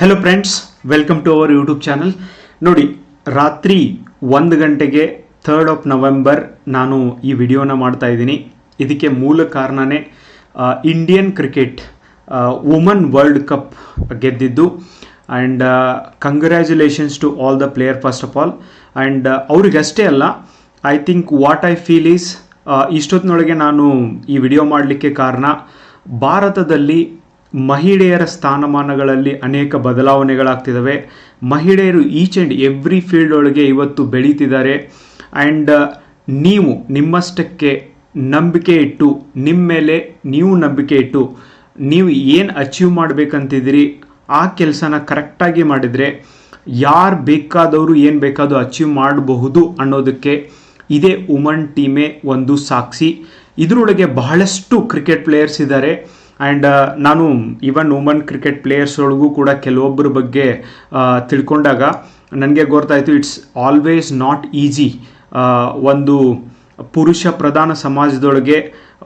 Hello friends welcome to our YouTube channel ನೋಡಿ, ರಾತ್ರಿ ಒಂದು ಗಂಟೆಗೆ ಥರ್ಡ್ ಆಫ್ ನವೆಂಬರ್ ನಾನು ಈ ವಿಡಿಯೋನ ಮಾಡ್ತಾ ಇದ್ದೀನಿ. ಇದಕ್ಕೆ ಮೂಲ ಕಾರಣನೇ Indian cricket woman world cup ಗೆದ್ದಿದ್ದು and congratulations to all the player first of all and ಅವ್ರಿಗಷ್ಟೇ ಅಲ್ಲ I think what I feel is ಇಷ್ಟೊತ್ತಿನೊಳಗೆ ನಾನು ಈ ವಿಡಿಯೋ ಮಾಡಲಿಕ್ಕೆ ಕಾರಣ, ಭಾರತದಲ್ಲಿ ಮಹಿಳೆಯರ ಸ್ಥಾನಮಾನಗಳಲ್ಲಿ ಅನೇಕ ಬದಲಾವಣೆಗಳಾಗ್ತಿದ್ದಾವೆ. ಮಹಿಳೆಯರು ಈಚ್ ಆ್ಯಂಡ್ ಎವ್ರಿ ಫೀಲ್ಡ್ ಒಳಗೆ ಇವತ್ತು ಬೆಳೀತಿದ್ದಾರೆ. ಆ್ಯಂಡ್ ನೀವು ನಿಮ್ಮಷ್ಟಕ್ಕೆ ನಂಬಿಕೆ ಇಟ್ಟು, ನಿಮ್ಮ ಮೇಲೆ ನೀವು ನಂಬಿಕೆ ಇಟ್ಟು, ನೀವು ಏನು ಅಚೀವ್ ಮಾಡಬೇಕಂತಿದ್ದೀರಿ, ಆ ಕೆಲಸನ ಕರೆಕ್ಟಾಗಿ ಮಾಡಿದರೆ, ಯಾರು ಬೇಕಾದವರು ಏನು ಬೇಕಾದರೂ ಅಚೀವ್ ಮಾಡಬಹುದು ಅನ್ನೋದಕ್ಕೆ ಇದೇ ಉಮನ್ ಟೀಮೇ ಒಂದು ಸಾಕ್ಷಿ. ಇದರೊಳಗೆ ಬಹಳಷ್ಟು ಕ್ರಿಕೆಟ್ ಪ್ಲೇಯರ್ಸ್ ಇದ್ದಾರೆ. ಆ್ಯಂಡ್ ನಾನು ಈವನ್ ವುಮನ್ ಕ್ರಿಕೆಟ್ ಪ್ಲೇಯರ್ಸ್ಗಳಿಗೂ ಕೂಡ ಕೆಲವೊಬ್ಬರ ಬಗ್ಗೆ ತಿಳ್ಕೊಂಡಾಗ ನನಗೆ ಗೊತ್ತಾಯಿತು ಇಟ್ಸ್ ಆಲ್ವೇಸ್ ನಾಟ್ ಈಸಿ ಒಂದು ಪುರುಷ ಪ್ರಧಾನ ಸಮಾಜದೊಳಗೆ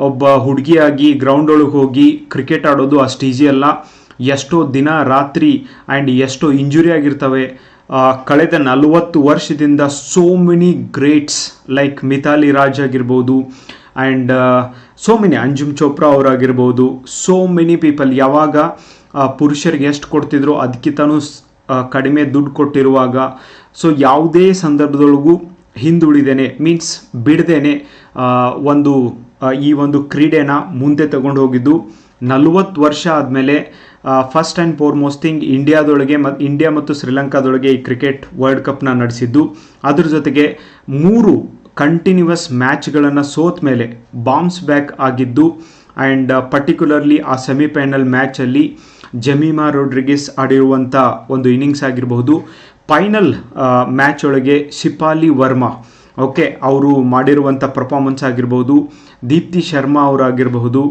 ಒಬ್ಬ ಹುಡುಗಿಯಾಗಿ ಗ್ರೌಂಡ್ ಒಳಗೆ ಹೋಗಿ ಕ್ರಿಕೆಟ್ ಆಡೋದು ಅಷ್ಟು ಈಸಿ ಅಲ್ಲ. ಎಷ್ಟೋ ದಿನ ರಾತ್ರಿ ಆ್ಯಂಡ್ ಎಷ್ಟೋ ಇಂಜುರಿ ಆಗಿರ್ತವೆ. ಕಳೆದ ನಲವತ್ತು ವರ್ಷದಿಂದ so many greats like Mithali Raj ಆಗಿರ್ಬೋದು and so many Anjum Chopra ಅವರಾಗಿರ್ಬೋದು so many people ಯಾವಾಗ ಪುರುಷರಿಗೆ ಎಷ್ಟು ಕೊಡ್ತಿದ್ರು ಅದಕ್ಕಿಂತನೂ ಕಡಿಮೆ ದುಡ್ಡು ಕೊಟ್ಟಿರುವಾಗ ಸೊ ಯಾವುದೇ ಸಂದರ್ಭದೊಳಗೂ ಹಿಂದುಳಿದೇನೆ ಮೀನ್ಸ್ ಬಿಡದೇನೆ ಒಂದು ಈ ಒಂದು ಕ್ರೀಡೆನ ಮುಂದೆ ತಗೊಂಡು ಹೋಗಿದ್ದು ನಲವತ್ತು ವರ್ಷ ಆದಮೇಲೆ ಫಸ್ಟ್ ಆ್ಯಂಡ್ ಫೋರ್ಮೋಸ್ಟ್ ಥಿಂಗ್ ಇಂಡಿಯಾದೊಳಗೆ ಮತ್ತು ಇಂಡಿಯಾ ಮತ್ತು ಶ್ರೀಲಂಕಾದೊಳಗೆ ಈ ಕ್ರಿಕೆಟ್ ವರ್ಲ್ಡ್ ಕಪ್ನ ನಡೆಸಿದ್ದು, ಅದ್ರ ಜೊತೆಗೆ ಮೂರು ಕಂಟಿನ್ಯೂವಸ್ ಮ್ಯಾಚ್ಗಳನ್ನು ಸೋತ ಮೇಲೆ ಬಾಂಬ್ಸ್ ಬ್ಯಾಕ್ ಆಗಿದ್ದು ಆ್ಯಂಡ್ ಪರ್ಟಿಕ್ಯುಲರ್ಲಿ ಆ ಸೆಮಿಫೈನಲ್ ಮ್ಯಾಚಲ್ಲಿ ಜಮೀಮಾ ರೋಡ್ರಿಗಿಸ್ ಆಡಿರುವಂಥ ಒಂದು ಇನ್ನಿಂಗ್ಸ್ ಆಗಿರಬಹುದು. ಫೈನಲ್ ಮ್ಯಾಚ್ ಒಳಗೆ ಶಿಪಾಲಿ ವರ್ಮಾ ಓಕೆ ಅವರು ಮಾಡಿರುವಂಥ ಪರ್ಫಾರ್ಮೆನ್ಸ್ ಆಗಿರ್ಬೋದು Deepti Sharma ಅವರಾಗಿರಬಹುದು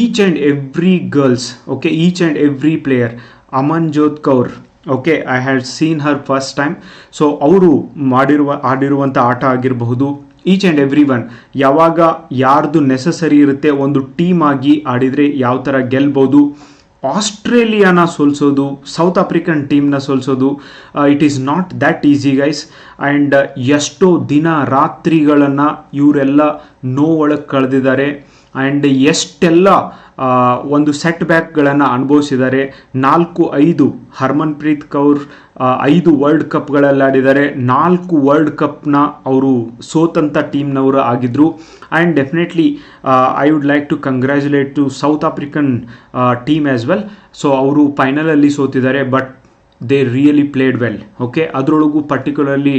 each and every girls okay each and every player Amanjot Kaur okay I had seen her first time so ಅವರು ಮಾಡಿರುವ ಆಡಿರುವಂಥ ಆಟ ಆಗಿರಬಹುದು ಈಚ್ ಆ್ಯಂಡ್ ಎವ್ರಿ ಒನ್ ಯಾವಾಗ ಯಾರ್ದು ನೆಸಸರಿ ಇರುತ್ತೆ, ಒಂದು ಟೀಮ್ ಆಗಿ ಆಡಿದರೆ ಯಾವ ಥರ ಗೆಲ್ಬೋದು, ಆಸ್ಟ್ರೇಲಿಯಾನ ಸೋಲಿಸೋದು ಸೌತ್ ಆಫ್ರಿಕನ್ ಟೀಮ್ನ ಸೋಲ್ಸೋದು it is not that easy guys and ಎಷ್ಟೋ ದಿನ ರಾತ್ರಿಗಳನ್ನು ಇವರೆಲ್ಲ ನೋವೊಳಗೆ ಕಳೆದಿದ್ದಾರೆ. ಆ್ಯಂಡ್ ಎಷ್ಟೆಲ್ಲ ಒಂದು ಸೆಟ್ ಬ್ಯಾಕ್ಗಳನ್ನು ಅನುಭವಿಸಿದ್ದಾರೆ ನಾಲ್ಕು, ಐದು ಹರ್ಮನ್ಪ್ರೀತ್ ಕೌರ್ ಐದು ವರ್ಲ್ಡ್ ಕಪ್ಗಳಲ್ಲಿ ಆಡಿದ್ದಾರೆ ನಾಲ್ಕು ವರ್ಲ್ಡ್ ಕಪ್ನ ಅವರು ಸೋತಂಥ ಟೀಮ್ನವರು ಆಗಿದ್ದರು and definitely I would like to congratulate to South African team as well so ಅವರು ಫೈನಲಲ್ಲಿ ಸೋತಿದ್ದಾರೆ but they really played well okay ಅದರೊಳಗೂ particularly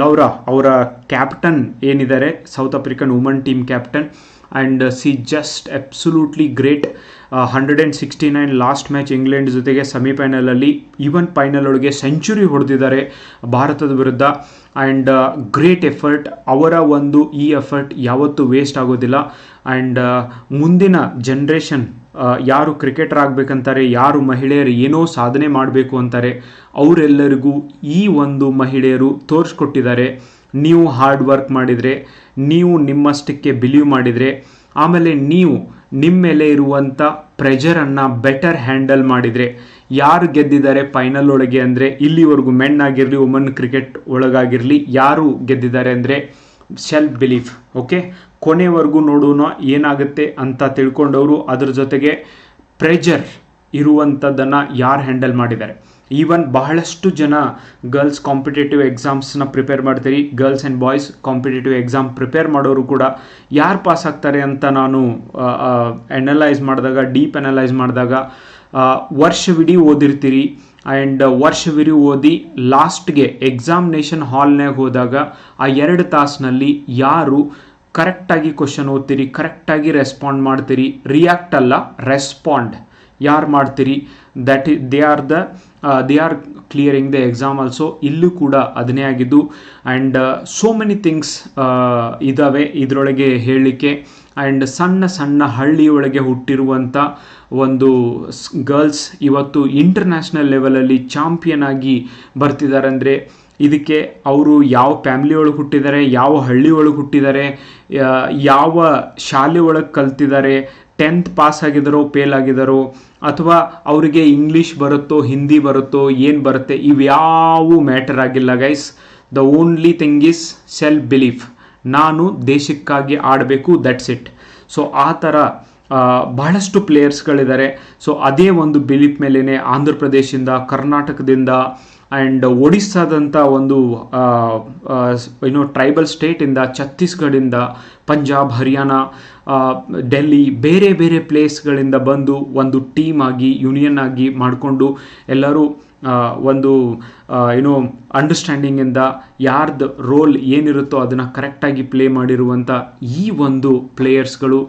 Laura ಅವರ ಕ್ಯಾಪ್ಟನ್ ಏನಿದ್ದಾರೆ South African woman team captain and she just absolutely great hundred and sixty nine last match England ಜೊತೆಗೆ ಸೆಮಿಫೈನಲಲ್ಲಿ even final ಒಳಗೆ century ಹೊಡೆದಿದ್ದಾರೆ ಭಾರತದ ವಿರುದ್ಧ. ಆ್ಯಂಡ್ ಗ್ರೇಟ್ ಎಫರ್ಟ್ ಅವರ ಒಂದು ಈ ಎಫರ್ಟ್ ಯಾವತ್ತೂ ವೇಸ್ಟ್ ಆಗೋದಿಲ್ಲ. ಆ್ಯಂಡ್ ಮುಂದಿನ ಜನ್ರೇಷನ್ ಯಾರು ಕ್ರಿಕೆಟರ್ ಆಗಬೇಕಂತಾರೆ, ಯಾರು ಮಹಿಳೆಯರು ಏನೋ ಸಾಧನೆ ಮಾಡಬೇಕು ಅಂತಾರೆ, ಅವರೆಲ್ಲರಿಗೂ ಈ ಒಂದು ಮಹಿಳೆಯರು ತೋರಿಸ್ಕೊಟ್ಟಿದ್ದಾರೆ. ನೀವು ಹಾರ್ಡ್ ವರ್ಕ್ ಮಾಡಿದರೆ, ನೀವು ನಿಮ್ಮಷ್ಟಕ್ಕೆ ಬಿಲೀವ್ ಮಾಡಿದರೆ, ಆಮೇಲೆ ನೀವು ನಿಮ್ಮ ಮೇಲೆ ಇರುವಂಥ ಪ್ರೆಷರನ್ನು ಬೆಟರ್ ಹ್ಯಾಂಡಲ್ ಮಾಡಿದರೆ, ಯಾರು ಗೆದ್ದಿದ್ದಾರೆ ಫೈನಲ್ ಒಳಗೆ ಅಂದರೆ, ಇಲ್ಲಿವರೆಗೂ ಮೆನ್ ಆಗಿರಲಿ ವುಮನ್ ಕ್ರಿಕೆಟ್ ಒಳಗಾಗಿರಲಿ, ಯಾರು ಗೆದ್ದಿದ್ದಾರೆ ಅಂದರೆ ಸೆಲ್ಫ್ ಬಿಲೀಫ್ ಓಕೆ ಕೊನೆವರೆಗೂ ನೋಡೋಣ ಏನಾಗುತ್ತೆ ಅಂತ ತಿಳ್ಕೊಂಡವರು, ಅದ್ರ ಜೊತೆಗೆ ಪ್ರೆಜರ್ ಇರುವಂಥದ್ದನ್ನು ಯಾರು ಹ್ಯಾಂಡಲ್ ಮಾಡಿದ್ದಾರೆ? ಈವನ್ ಬಹಳಷ್ಟು ಜನ ಗರ್ಲ್ಸ್ ಕಾಂಪಿಟೇಟಿವ್ ಎಕ್ಸಾಮ್ಸ್ನ ಪ್ರಿಪೇರ್ ಮಾಡ್ತೀರಿ girls and boys competitive exam prepare ಮಾಡೋರು ಕೂಡ ಯಾರು ಪಾಸ್ ಆಗ್ತಾರೆ ಅಂತ ನಾನು ಅನಲೈಸ್ ಮಾಡಿದಾಗ ಡೀಪ್ ಅನಲೈಸ್ ಮಾಡಿದಾಗ ವರ್ಷವಿಡೀ ಓದಿರ್ತೀರಿ. ಆ್ಯಂಡ್ ವರ್ಷವಿಡೀ ಓದಿ ಲಾಸ್ಟ್ಗೆ ಎಕ್ಸಾಮಿನೇಷನ್ ಹಾಲ್ನಾಗ ಹೋದಾಗ ಆ ಎರಡು ತಾಸಿನಲ್ಲಿ ಯಾರು ಕರೆಕ್ಟಾಗಿ ಕ್ವಶನ್ ಓದ್ತೀರಿ ಕರೆಕ್ಟಾಗಿ ರೆಸ್ಪಾಂಡ್ ಮಾಡ್ತೀರಿ ರಿಯಾಕ್ಟ್ ಅಲ್ಲ ರೆಸ್ಪಾಂಡ್ ಯಾರು ಮಾಡ್ತೀರಿ? That they are the they are clearing the exam also ಇಲ್ಲೂ ಕೂಡ ಅದನ್ನೇ ಆಗಿದ್ದು. ಆ್ಯಂಡ್ ಸೋ ಮೆನಿ ಥಿಂಗ್ಸ್ ಇದ್ದಾವೆ ಇದರೊಳಗೆ ಹೇಳಲಿಕ್ಕೆ. ಆ್ಯಂಡ್ ಸಣ್ಣ ಸಣ್ಣ ಹಳ್ಳಿಯೊಳಗೆ ಹುಟ್ಟಿರುವಂಥ ಒಂದು ಗರ್ಲ್ಸ್ ಇವತ್ತು ಇಂಟರ್ನ್ಯಾಷನಲ್ ಲೆವೆಲಲ್ಲಿ ಚಾಂಪಿಯನ್ ಆಗಿ ಬರ್ತಿದ್ದಾರೆ ಅಂದರೆ ಇದಕ್ಕೆ ಅವರು ಯಾವ ಫ್ಯಾಮಿಲಿ ಒಳಗೆ ಹುಟ್ಟಿದ್ದಾರೆ ಯಾವ ಹಳ್ಳಿ ಒಳಗೆ ಹುಟ್ಟಿದ್ದಾರೆ ಯಾವ ಶಾಲೆ ಒಳಗೆ ಕಲ್ತಿದ್ದಾರೆ ಟೆಂತ್ ಪಾಸ್ ಆಗಿದ್ದಾರೋ ಫೇಲ್ ಆಗಿದ್ದಾರೋ ಅಥವಾ ಅವರಿಗೆ ಇಂಗ್ಲೀಷ್ ಬರುತ್ತೋ ಹಿಂದಿ ಬರುತ್ತೋ, ಏನು ಬರುತ್ತೆ ಇವ್ಯಾವು ಮ್ಯಾಟರ್ ಆಗಿಲ್ಲ guys the only thing is self belief ನಾನು ದೇಶಕ್ಕಾಗಿ ಆಡಬೇಕು ದಟ್ಸ್ ಇಟ್ ಸೊ ಆ ಥರ ಬಹಳಷ್ಟು ಪ್ಲೇಯರ್ಸ್ಗಳಿದ್ದಾರೆ ಸೊ ಅದೇ ಒಂದು ಬಿಲೀಫ್ ಮೇಲೇ ಆಂಧ್ರ ಪ್ರದೇಶದಿಂದ ಕರ್ನಾಟಕದಿಂದ ಆ್ಯಂಡ್ ಒಡಿಸ್ಸಾದಂಥ ಒಂದು ಏನು ಟ್ರೈಬಲ್ ಸ್ಟೇಟಿಂದ ಛತ್ತೀಸ್ಗಢಿಂದ ಪಂಜಾಬ್ ಹರಿಯಾಣ ಡೆಲ್ಲಿ ಬೇರೆ ಬೇರೆ ಪ್ಲೇಸ್ಗಳಿಂದ ಬಂದು ಒಂದು ಟೀಮ್ ಆಗಿ ಯೂನಿಯನ್ ಆಗಿ ಮಾಡಿಕೊಂಡು ಎಲ್ಲರೂ ಒಂದು ಏನೋ ಅಂಡರ್ಸ್ಟ್ಯಾಂಡಿಂಗಿಂದ ಯಾರ್ದು ರೋಲ್ ಏನಿರುತ್ತೋ ಅದನ್ನು ಕರೆಕ್ಟಾಗಿ ಪ್ಲೇ ಮಾಡಿರುವಂಥ ಈ ಒಂದು ಪ್ಲೇಯರ್ಸ್ಗಳು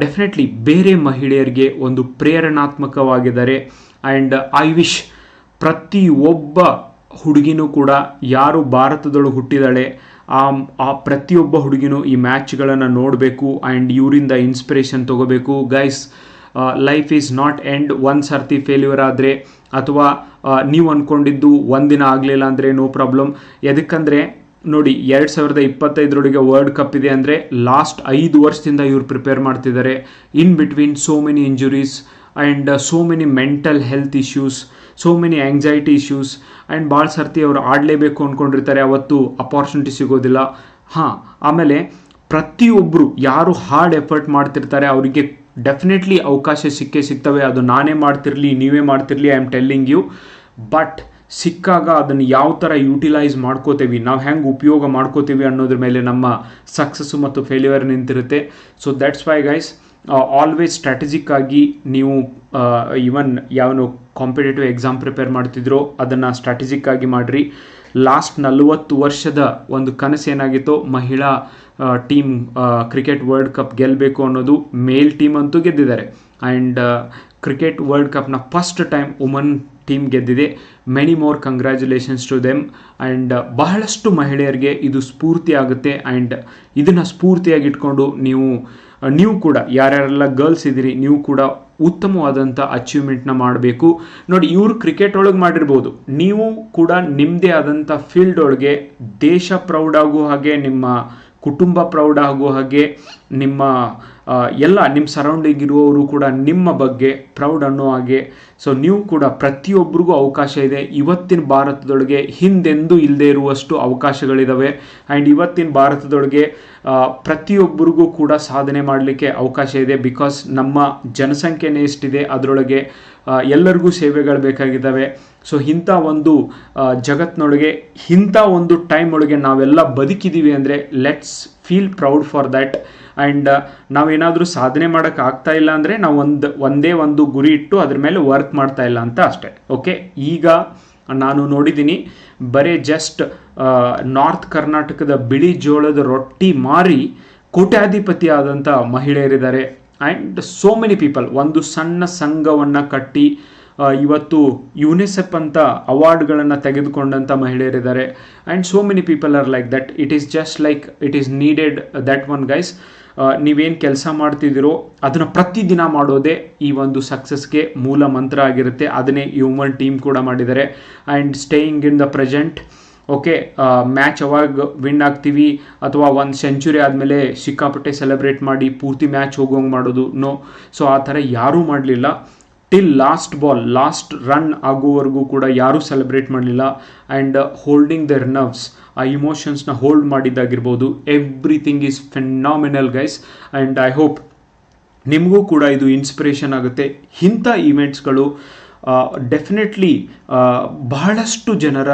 ಡೆಫಿನೆಟ್ಲಿ ಬೇರೆ ಮಹಿಳೆಯರಿಗೆ ಒಂದು ಪ್ರೇರಣಾತ್ಮಕವಾಗಿದ್ದಾರೆ. ಆ್ಯಂಡ್ ಐ ವಿಶ್ ಪ್ರತಿ ಒಬ್ಬ ಹುಡುಗಿನೂ ಕೂಡ ಯಾರು ಭಾರತದೊಳಗೆ ಹುಟ್ಟಿದಾಳೆ, ಆ ಆ ಪ್ರತಿಯೊಬ್ಬ ಹುಡುಗಿನೂ ಈ ಮ್ಯಾಚ್ಗಳನ್ನು ನೋಡಬೇಕು ಆ್ಯಂಡ್ ಇವರಿಂದ ಇನ್ಸ್ಪಿರೇಷನ್ ತೊಗೋಬೇಕು. Guys life is not end one ಸರ್ತಿ ಫೇಲ್ಯೂರ್ ಆದರೆ ಅಥವಾ ನೀವು ಅಂದ್ಕೊಂಡಿದ್ದು ಒಂದಿನ ಆಗಲಿಲ್ಲ ಅಂದರೆ ನೋ ಪ್ರಾಬ್ಲಮ್ ಎದಕ್ಕಂದರೆ, ನೋಡಿ, ಎರಡು ಸಾವಿರದ ಇಪ್ಪತ್ತೈದರೊಳಗೆ ವರ್ಲ್ಡ್ ಕಪ್ ಇದೆ ಅಂದರೆ ಲಾಸ್ಟ್ ಐದು ವರ್ಷದಿಂದ ಇವ್ರು ಪ್ರಿಪೇರ್ ಮಾಡ್ತಿದ್ದಾರೆ. In between so many injuries and so many mental health issues so many anxiety issues and ಭಾಳ ಸರ್ತಿ ಅವರು ಆಡಲೇಬೇಕು ಅಂದ್ಕೊಂಡಿರ್ತಾರೆ ಅವತ್ತು ಅಪಾರ್ಚುನಿಟಿ ಸಿಗೋದಿಲ್ಲ. ಹಾಂ, ಆಮೇಲೆ ಪ್ರತಿಯೊಬ್ಬರು ಯಾರು ಹಾರ್ಡ್ ಎಫರ್ಟ್ ಮಾಡ್ತಿರ್ತಾರೆ, ಅವರಿಗೆ ಡೆಫಿನೆಟ್ಲಿ ಅವಕಾಶ ಸಿಕ್ಕೇ ಸಿಗ್ತವೆ. ಅದು ನಾನೇ ಮಾಡ್ತಿರಲಿ, ನೀವೇ ಮಾಡ್ತಿರಲಿ I am telling you but ಸಿಕ್ಕಾಗ ಅದನ್ನು ಯಾವ ಥರ ಯೂಟಿಲೈಸ್ ಮಾಡ್ಕೋತೀವಿ, ನಾವು ಹೆಂಗೆ ಉಪಯೋಗ ಮಾಡ್ಕೋತೀವಿ ಅನ್ನೋದ್ರ ಮೇಲೆ ನಮ್ಮ ಸಕ್ಸಸ್ಸು ಮತ್ತು failure ನಿಂತಿರುತ್ತೆ. So that's why guys always strategic ಆಗಿ ನೀವು ಈವನ್ ಯಾವನು ಕಾಂಪಿಟೇಟಿವ್ ಎಕ್ಸಾಮ್ ಪ್ರಿಪೇರ್ ಮಾಡ್ತಿದ್ರೋ, ಅದನ್ನು ಸ್ಟ್ರಾಟಜಿಕ್ ಆಗಿ ಮಾಡಿರಿ. ಲಾಸ್ಟ್ ನಲವತ್ತು ವರ್ಷದ ಒಂದು ಕನಸು ಏನಾಗಿತ್ತು? ಮಹಿಳಾ ಟೀಮ್ ಕ್ರಿಕೆಟ್ ವರ್ಲ್ಡ್ ಕಪ್ ಗೆಲ್ಲಬೇಕು ಅನ್ನೋದು ಮೇಲ್ ಟೀಮ್ ಅಂತೂ ಗೆದ್ದಿದ್ದಾರೆ. ಆ್ಯಂಡ್ ಕ್ರಿಕೆಟ್ ವರ್ಲ್ಡ್ ಕಪ್ನ ಫಸ್ಟ್ ಟೈಮ್ ವುಮನ್ ಟೀಮ್ ಗೆದ್ದಿದೆ. Many more congratulations to them and ಬಹಳಷ್ಟು ಮಹಿಳೆಯರಿಗೆ ಇದು ಸ್ಫೂರ್ತಿ ಆಗುತ್ತೆ. ಆ್ಯಂಡ್ ಇದನ್ನು ಸ್ಫೂರ್ತಿಯಾಗಿ ಇಟ್ಕೊಂಡು ನೀವು ನೀವು ಕೂಡ, ಯಾರ್ಯಾರೆಲ್ಲ ಗರ್ಲ್ಸ್ ಇದ್ದೀರಿ, ನೀವು ಕೂಡ ಉತ್ತಮವಾದಂಥ ಅಚೀವ್ಮೆಂಟ್ನ ಮಾಡಬೇಕು. ನೋಡಿ, ಇವರು ಕ್ರಿಕೆಟ್ ಒಳಗೆ ಮಾಡಿರ್ಬೋದು. ನೀವು ಕೂಡ ನಿಮ್ಮದೇ ಆದಂಥ ಫೀಲ್ಡ್ ಒಳಗೆ ದೇಶ ಪ್ರೌಡ್ ಆಗೋ ಹಾಗೆ ನಿಮ್ಮ ಕುಟುಂಬ ಪ್ರೌಡ್ ಆಗೋ ಹಾಗೆ ನಿಮ್ಮ ಎಲ್ಲ ನಿಮ್ಮ ಸರೌಂಡಿಂಗ್ ಇರುವವರು ಕೂಡ ನಿಮ್ಮ ಬಗ್ಗೆ ಪ್ರೌಡ್ ಅನ್ನೋ ಹಾಗೆ. ಸೊ ನೀವು ಕೂಡ ಪ್ರತಿಯೊಬ್ಬರಿಗೂ ಅವಕಾಶ ಇದೆ. ಇವತ್ತಿನ ಭಾರತದೊಳಗೆ ಹಿಂದೆಂದೂ ಇಲ್ಲದೆ ಇರುವಷ್ಟು ಅವಕಾಶಗಳಿದ್ದಾವೆ ಆ್ಯಂಡ್ ಇವತ್ತಿನ ಭಾರತದೊಳಗೆ ಪ್ರತಿಯೊಬ್ಬರಿಗೂ ಕೂಡ ಸಾಧನೆ ಮಾಡಲಿಕ್ಕೆ ಅವಕಾಶ ಇದೆ. ಬಿಕಾಸ್ ನಮ್ಮ ಜನಸಂಖ್ಯೆನೇ ಎಷ್ಟಿದೆ, ಅದರೊಳಗೆ ಎಲ್ಲರಿಗೂ ಸೇವೆಗಳು ಬೇಕಾಗಿದ್ದಾವೆ. ಸೊ ಇಂಥ ಒಂದು ಜಗತ್ತಿನೊಳಗೆ, ಇಂಥ ಒಂದು ಟೈಮ್ ಒಳಗೆ ನಾವೆಲ್ಲ ಬದುಕಿದ್ದೀವಿ ಅಂದರೆ let's feel proud for that and ನಾವೇನಾದರೂ ಸಾಧನೆ ಮಾಡೋಕ್ಕೆ ಆಗ್ತಾ ಇಲ್ಲ ಅಂದರೆ ನಾವು ಒಂದು, ಒಂದೇ ಒಂದು ಗುರಿ ಇಟ್ಟು ಅದ್ರ ಮೇಲೆ ವರ್ಕ್ ಮಾಡ್ತಾ ಇಲ್ಲ ಅಂತ ಅಷ್ಟೇ. ಓಕೆ ಈಗ ನಾನು ನೋಡಿದ್ದೀನಿ ಬರೇ ಜಸ್ಟ್ ನಾರ್ತ್ ಕರ್ನಾಟಕದ ಬಿಳಿ ಜೋಳದ ರೊಟ್ಟಿ ಮಾರಿ ಕೋಟ್ಯಾಧಿಪತಿ ಆದಂಥ ಮಹಿಳೆಯರಿದ್ದಾರೆ. ಆ್ಯಂಡ್ ಸೋ ಮೆನಿ ಪೀಪಲ್ ಒಂದು ಸಣ್ಣ ಸಂಘವನ್ನು ಕಟ್ಟಿ ಇವತ್ತು ಯುನಿಸೆಫ್ ಅಂತ ಅವಾರ್ಡ್ಗಳನ್ನು ತೆಗೆದುಕೊಂಡಂಥ ಮಹಿಳೆಯರಿದ್ದಾರೆ. And so many people are like that it is just like it is needed that one guys ನೀವೇನು ಕೆಲಸ ಮಾಡ್ತಿದ್ದೀರೋ, ಅದನ್ನು ಪ್ರತಿದಿನ ಮಾಡೋದೇ ಈ ಒಂದು ಸಕ್ಸಸ್ಗೆ ಮೂಲ ಮಂತ್ರ ಆಗಿರುತ್ತೆ. ಅದನ್ನೇ ಹ್ಯೂಮನ್ ಟೀಮ್ ಕೂಡ ಮಾಡಿದ್ದಾರೆ. And staying in the present okay match ಅವಾಗ ವಿನ್ ಆಗ್ತೀವಿ ಅಥವಾ ಒಂದು ಸೆಂಚುರಿ ಆದಮೇಲೆ ಸಿಕ್ಕಾಪಟ್ಟೆ ಸೆಲೆಬ್ರೇಟ್ ಮಾಡಿ ಪೂರ್ತಿ ಮ್ಯಾಚ್ ಹೋಗೋಂಗೆ ಮಾಡೋದು ನೋ ಸೊ ಆ ಥರ ಯಾರೂ ಮಾಡಲಿಲ್ಲ. Till last ball last run ಆಗುವವರೆಗೂ ಕೂಡ ಯಾರೂ ಸೆಲೆಬ್ರೇಟ್ ಮಾಡಲಿಲ್ಲ. ಆ್ಯಂಡ್ ಹೋಲ್ಡಿಂಗ್ ದರ್ ನರ್ವ್ಸ್ ಆ ಇಮೋಷನ್ಸ್ನ hold ಮಾಡಿದ್ದಾಗಿರ್ಬೋದು. Everything is phenomenal guys and I hope ನಿಮಗೂ ಕೂಡ ಇದು ಇನ್ಸ್ಪಿರೇಷನ್ ಆಗುತ್ತೆ. ಇಂಥ ಈವೆಂಟ್ಸ್ಗಳು ಡೆಫಿನೆಟ್ಲಿ ಬಹಳಷ್ಟು ಜನರ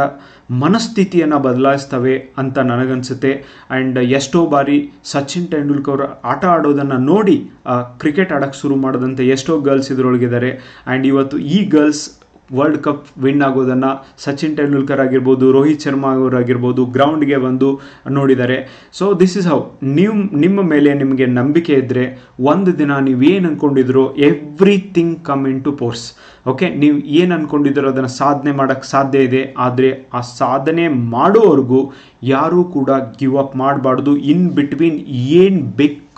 ಮನಸ್ಥಿತಿಯನ್ನು ಬದಲಾಯಿಸ್ತವೆ ಅಂತ ನನಗನ್ಸುತ್ತೆ. ಆ್ಯಂಡ್ ಎಷ್ಟೋ ಬಾರಿ ಸಚಿನ್ ತೆಂಡೂಲ್ಕರ್ ಆಟ ಆಡೋದನ್ನು ನೋಡಿ ಕ್ರಿಕೆಟ್ ಆಡೋಕ್ಕೆ ಶುರು ಮಾಡಿದಂಥ ಎಷ್ಟೋ ಗರ್ಲ್ಸ್ ಇದರೊಳಗಿದ್ದಾರೆ. ಆ್ಯಂಡ್ ಇವತ್ತು ಈ ಗರ್ಲ್ಸ್ ವರ್ಲ್ಡ್ ಕಪ್ ವಿನ್ ಆಗೋದನ್ನು ಸಚಿನ್ ತೆಂಡೂಲ್ಕರ್ ಆಗಿರ್ಬೋದು ರೋಹಿತ್ ಶರ್ಮಾ ಅವರಾಗಿರ್ಬೋದು ಗ್ರೌಂಡ್ಗೆ ಬಂದು ನೋಡಿದ್ದಾರೆ ಸೊ ದಿಸ್ ಇಸ್ ಹೌ ನೀವು, ನಿಮ್ಮ ಮೇಲೆ ನಿಮಗೆ ನಂಬಿಕೆ ಇದ್ದರೆ ಒಂದು ದಿನ ನೀವು ಏನು ಅಂದ್ಕೊಂಡಿದ್ರೋ everything come into force okay ನೀವು ಏನು ಅಂದ್ಕೊಂಡಿದ್ದೀರೋ ಅದನ್ನು ಸಾಧನೆ ಮಾಡೋಕ್ಕೆ ಸಾಧ್ಯ ಇದೆ. ಆದರೆ ಆ ಸಾಧನೆ ಮಾಡೋವರೆಗೂ ಯಾರೂ ಕೂಡ ಗಿವ್ ಅಪ್ ಮಾಡಬಾರ್ದು. ಇನ್ ಬಿಟ್ವೀನ್ ಏನು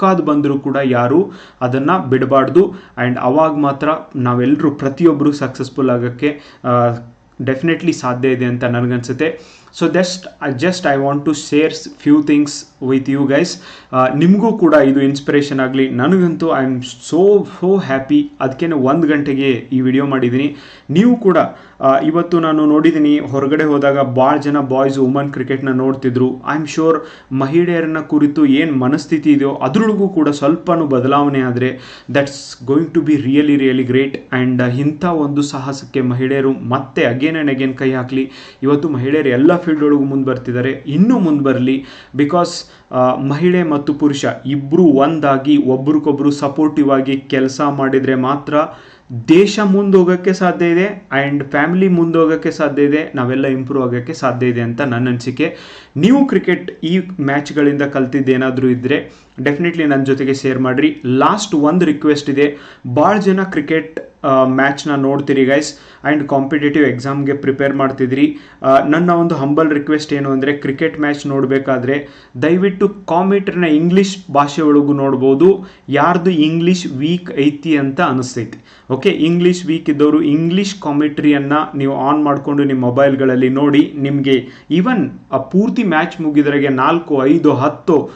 ಬೇಕಾದ ಬಂದರೂ ಕೂಡ ಯಾರು ಅದನ್ನು ಬಿಡಬಾರ್ದು. ಆ್ಯಂಡ್ ಅವಾಗ ಮಾತ್ರ ನಾವೆಲ್ಲರೂ ಪ್ರತಿಯೊಬ್ಬರು ಸಕ್ಸಸ್ಫುಲ್ ಆಗೋಕ್ಕೆ ಡೆಫಿನೆಟ್ಲಿ ಸಾಧ್ಯ ಇದೆ ಅಂತ ನನಗನ್ಸುತ್ತೆ. So just just I want to shares few things with you guys ನಿಮಗೂ ಕೂಡ ಇದು ಇನ್ಸ್ಪಿರೇಷನ್ ಆಗಲಿ. ನನಗಂತೂ I am so so happy ಅದಕ್ಕೆ ಒಂದು ಗಂಟೆಗೆ ಈ ವಿಡಿಯೋ ಮಾಡಿದ್ದೀನಿ ನೀವು ಕೂಡ ಇವತ್ತು ನಾನು ನೋಡಿದ್ದೀನಿ ಹೊರಗಡೆ ಹೋದಾಗ ಭಾಳ ಜನ ಬಾಯ್ಸ್ ವುಮನ್ ಕ್ರಿಕೆಟ್ನ ನೋಡ್ತಿದ್ರು. ಐ ಆಮ್ ಶೋರ್ ಮಹಿಳೆಯರನ್ನ ಕುರಿತು ಏನು ಮನಸ್ಥಿತಿ ಇದೆಯೋ ಅದರೊಳಗೂ ಕೂಡ ಸ್ವಲ್ಪನೂ ಬದಲಾವಣೆ ಆದರೆ that's going to be really really great and ಇಂಥ ಒಂದು ಸಾಹಸಕ್ಕೆ ಮಹಿಳೆಯರು ಮತ್ತೆ ಅಗೇನ್ ಆ್ಯಂಡ್ ಅಗೇನ್ ಕೈ ಹಾಕಲಿ. ಇವತ್ತು ಮಹಿಳೆಯರು ಎಲ್ಲ ಫೀಲ್ಡ್ ಒಳಗೂ ಮುಂದೆ ಬರ್ತಿದ್ದಾರೆ. ಇನ್ನೂ ಮುಂದೆ ಬರಲಿ. ಬಿಕಾಸ್ ಮಹಿಳೆ ಮತ್ತು ಪುರುಷ ಇಬ್ಬರು ಒಂದಾಗಿ ಒಬ್ರಿಗೊಬ್ರು ಸಪೋರ್ಟಿವ್ ಆಗಿ ಕೆಲಸ ಮಾಡಿದರೆ ಮಾತ್ರ ದೇಶ ಮುಂದೋಗೋಕ್ಕೆ ಸಾಧ್ಯ ಇದೆ ಆ್ಯಂಡ್ ಫ್ಯಾಮಿಲಿ ಮುಂದೋಗೋಕ್ಕೆ ಸಾಧ್ಯ ಇದೆ, ನಾವೆಲ್ಲ ಇಂಪ್ರೂವ್ ಆಗೋಕ್ಕೆ ಸಾಧ್ಯ ಇದೆ ಅಂತ ನನ್ನ ಅನಿಸಿಕೆ. ನೀವು ಕ್ರಿಕೆಟ್ ಈ ಮ್ಯಾಚ್ಗಳಿಂದ ಕಲ್ತಿದ್ದೇನಾದರೂ ಇದ್ದರೆ ಡೆಫಿನೆಟ್ಲಿ ನನ್ನ ಜೊತೆಗೆ ಶೇರ್ ಮಾಡಿರಿ. ಲಾಸ್ಟ್ ಒಂದು ರಿಕ್ವೆಸ್ಟ್ ಇದೆ. ಭಾಳ ಜನ ಕ್ರಿಕೆಟ್ ಮ್ಯಾಚ್ನ ನೋಡ್ತೀರಿ ಗೈಸ್ ಆ್ಯಂಡ್ ಕಾಂಪಿಟೇಟಿವ್ ಎಕ್ಸಾಮ್ಗೆ ಪ್ರಿಪೇರ್ ಮಾಡ್ತಿದ್ರಿ. ನನ್ನ ಒಂದು ಹಂಬಲ್ ರಿಕ್ವೆಸ್ಟ್ ಏನು ಅಂದರೆ ಕ್ರಿಕೆಟ್ ಮ್ಯಾಚ್ ನೋಡಬೇಕಾದ್ರೆ ದಯವಿಟ್ಟು ಕಾಮೆಂಟ್ರನ್ನ ಇಂಗ್ಲೀಷ್ ಭಾಷೆ ಒಳಗೂ ನೋಡ್ಬೋದು. ಯಾರ್ದು ಇಂಗ್ಲೀಷ್ ವೀಕ್ ಐತಿ ಅಂತ ಅನಿಸ್ತೈತಿ. ಓಕೆ ಇಂಗ್ಲೀಷ್ ವೀಕ್ ಇದ್ದವರು ಇಂಗ್ಲೀಷ್ ಕಾಮೆಂಟ್ರಿಯನ್ನು ನೀವು ಆನ್ ಮಾಡಿಕೊಂಡು ನಿಮ್ಮ ಮೊಬೈಲ್ಗಳಲ್ಲಿ ನೋಡಿ ನಿಮಗೆ ಈವನ್ ಆ ಪೂರ್ತಿ ಮ್ಯಾಚ್ ಮುಗಿದ್ರಾಗೆ ನಾಲ್ಕು, ಐದು, ಹತ್ತು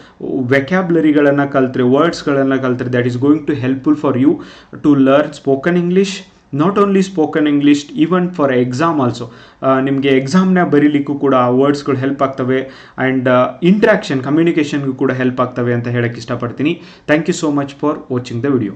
ವೆಕ್ಯಾಬ್ಲರಿಗಳನ್ನು ಕಲ್ತ್ರೆ ವರ್ಡ್ಸ್ಗಳನ್ನು ಕಲ್ತ್ರೆ that is going to helpful for you to learn spoken English not only spoken English even for exam also ನಿಮಗೆ ಎಕ್ಸಾಮ್ನ ಬರೀಲಿಕ್ಕೂ ಕೂಡ ಆ ವರ್ಡ್ಸ್ಗಳು ಹೆಲ್ಪ್ ಆಗ್ತವೆ ಆ್ಯಂಡ್ ಇಂಟ್ರ್ಯಾಕ್ಷನ್ ಕಮ್ಯುನಿಕೇಷನ್ಗೂ ಕೂಡ ಹೆಲ್ಪ್ ಆಗ್ತವೆ ಅಂತ ಹೇಳಕ್ಕೆ ಇಷ್ಟಪಡ್ತೀನಿ. Thank you so much for watching the video